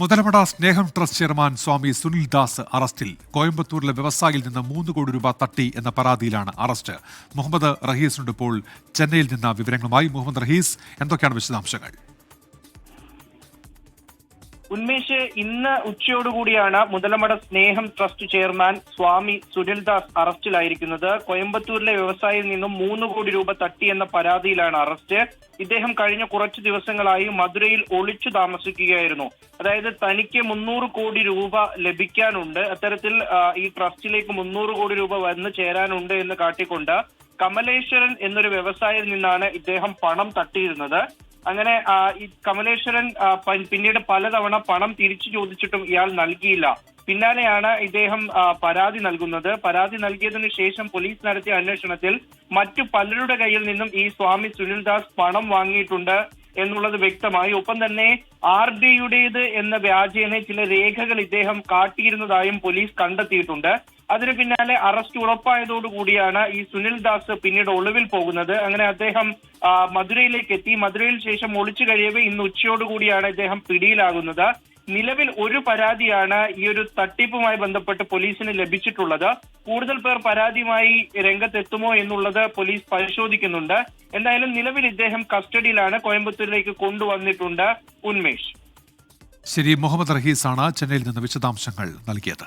Muthalamada Sneham trust chairman Swami Sunil Das അറസ്റ്റിൽ. കോയമ്പത്തൂരിലെ വ്യവസായിയിൽ നിന്ന് മൂന്ന് കോടി രൂപ തട്ടി എന്ന പരാതിയിലാണ് അറസ്റ്റ്. മുഹമ്മദ് റഹീസിനുണ്ട് ഇപ്പോൾ ചെന്നൈയിൽ നിന്ന് വിവരങ്ങളുമായി മുഹമ്മദ് റഹീസ് എന്തൊക്കെയാണ് വിശദാംശങ്ങൾ? ഉന്മേഷ് ഇന്ന് ഉച്ചയോടുകൂടിയാണ് മുതലമട സ്നേഹം ട്രസ്റ്റ് ചെയർമാൻ സ്വാമി സുനിൽദാസ് അറസ്റ്റിലായിരിക്കുന്നത്. കോയമ്പത്തൂരിലെ വ്യവസായിയിൽ നിന്നും മൂന്ന് കോടി രൂപ തട്ടിയെന്ന പരാതിയിലാണ് അറസ്റ്റ്. ഇദ്ദേഹം കഴിഞ്ഞ കുറച്ച് ദിവസങ്ങളായി മധുരയിൽ ഒളിച്ചു താമസിക്കുകയായിരുന്നു. അതായത് തനിക്ക് മുന്നൂറ് കോടി രൂപ ലഭിക്കാനുണ്ട്. അത്തരത്തിൽ ഈ ട്രസ്റ്റിലേക്ക് മുന്നൂറ് കോടി രൂപ വന്ന് ചേരാനുണ്ട് എന്ന് കാട്ടിക്കൊണ്ട് കമലേശ്വരൻ എന്നൊരു വ്യവസായിയിൽ നിന്നാണ് ഇദ്ദേഹം പണം തട്ടിയിരുന്നത്. അങ്ങനെ ഈ കമലേശ്വരൻ പിന്നീട് പലതവണ പണം തിരിച്ചു ചോദിച്ചിട്ടും ഇയാൾ നൽകിയില്ല. പിന്നാലെയാണ് ഇദ്ദേഹം പരാതി നൽകുന്നത്. പരാതി നൽകിയതിനു ശേഷം പോലീസ് നടത്തിയ അന്വേഷണത്തിൽ മറ്റു പലരുടെ കയ്യിൽ നിന്നും ഈ സ്വാമി സുനിൽദാസ് പണം വാങ്ങിയിട്ടുണ്ട് എന്നുള്ളത് വ്യക്തമായി. ഒപ്പം തന്നെ ആർ ഡിയുടേത് എന്ന വ്യാജേന ചില രേഖകൾ ഇദ്ദേഹം കാട്ടിയിരുന്നതായും പോലീസ് കണ്ടെത്തിയിട്ടുണ്ട്. അതിന് പിന്നാലെ അറസ്റ്റ് ഉറപ്പായതോടുകൂടിയാണ് ഈ സുനിൽ ദാസ് പിന്നീട് ഒളിവിൽ പോകുന്നത്. അങ്ങനെ അദ്ദേഹം മധുരയിലേക്ക് എത്തി. മധുരയിൽ ശേഷം ഒളിച്ചു കഴിയവേ ഇന്ന് ഉച്ചയോടുകൂടിയാണ് ഇദ്ദേഹം പിടിയിലാകുന്നത്. നിലവിൽ ഒരു പരാതിയാണ് ഈ ഒരു തട്ടിപ്പുമായി ബന്ധപ്പെട്ട് പോലീസിന് ലഭിച്ചിട്ടുള്ളത്. കൂടുതൽ പേർ പരാതിയുമായി രംഗത്തെത്തുമോ എന്നുള്ളത് പോലീസ് പരിശോധിക്കുന്നുണ്ട്. എന്തായാലും നിലവിൽ ഇദ്ദേഹം കസ്റ്റഡിയിലാണ്. കോയമ്പത്തൂരിലേക്ക് കൊണ്ടുവന്നിട്ടുണ്ട് ഉന്മേഷ്. ശരി മുഹമ്മദ് റഹീസാണ് ചെന്നൈയിൽ നിന്ന് വിശദാംശങ്ങൾ നൽകിയത്.